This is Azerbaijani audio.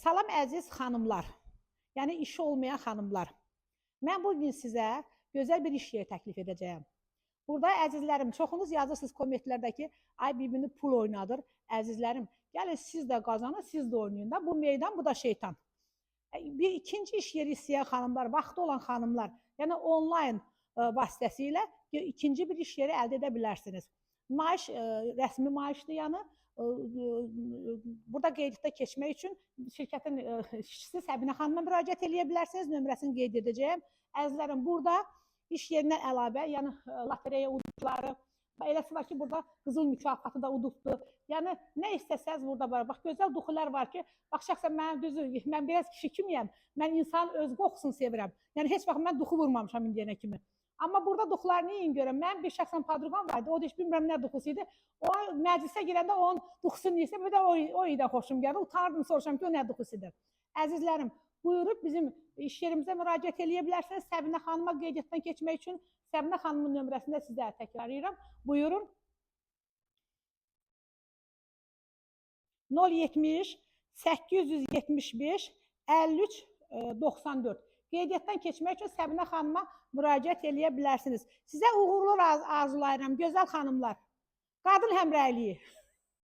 Salam əziz xanımlar, yəni işi olmayan xanımlar. Mən bu gün sizə gözəl bir iş yeri təklif edəcəyəm. Burada əzizlərim, çoxunuz yazırsınız kommentlərdəki, ay bir-birini pul oynadır. Əzizlərim, gəlin siz də qazanın, siz də oynayın da. Bu meydan, bu da şeytan. E, Bir ikinci iş yeri istəyən xanımlar, vaxtı olan xanımlar, yəni onlayn e, vasitəsilə ikinci bir iş yeri əldə edə bilərsiniz. Maaş e, rəsmi maaşdır, yəni burada qeyddə keçmək üçün şirkətin e, işçisi Səbinə xanıma müraciət edə bilərsiniz. Nömrəsini qeyd edəcəyəm. Əzizlərim, burada iş yerindən əlavə, yəni e, lotereya uduşları, eləsi var ki, burada qızıl mükafatı da udubdu. Yəni nə istəsəz burada var. Bax gözəl duxular var ki, bax şəxsən mən düzü, mən biraz kişi kimiyəm. Mən insan öz qoxusunu sevirəm. Yəni heç vaxt mən duxu vurmamışam indiyənə kimi. Amma burada duxular neyin görəm? Mən bir şəxsən padruqam vardı. O da heç bilmirəm nə duxusu idi. O məclisə girəndə onun duxusu neysə, bir də o, o idi xoşum gəldi. Utanırdım, soruşam ki, o nə duxusudur. Əzizlərim, buyurub bizim iş yerimizə müraciət edə bilərsiniz. Səbinə xanıma qeydiyyatdan keçmək üçün Səbinə xanımın nömrəsini də sizə təkrarlayıram. Buyurun. 070 875 53 e, 94. Qeydiyyatdan keçmək üçün Səbinə xanıma müraciət edə bilərsiniz. Sizə uğurlar arzulayıram, gözəl xanımlar. Qadın həmrəyliyi.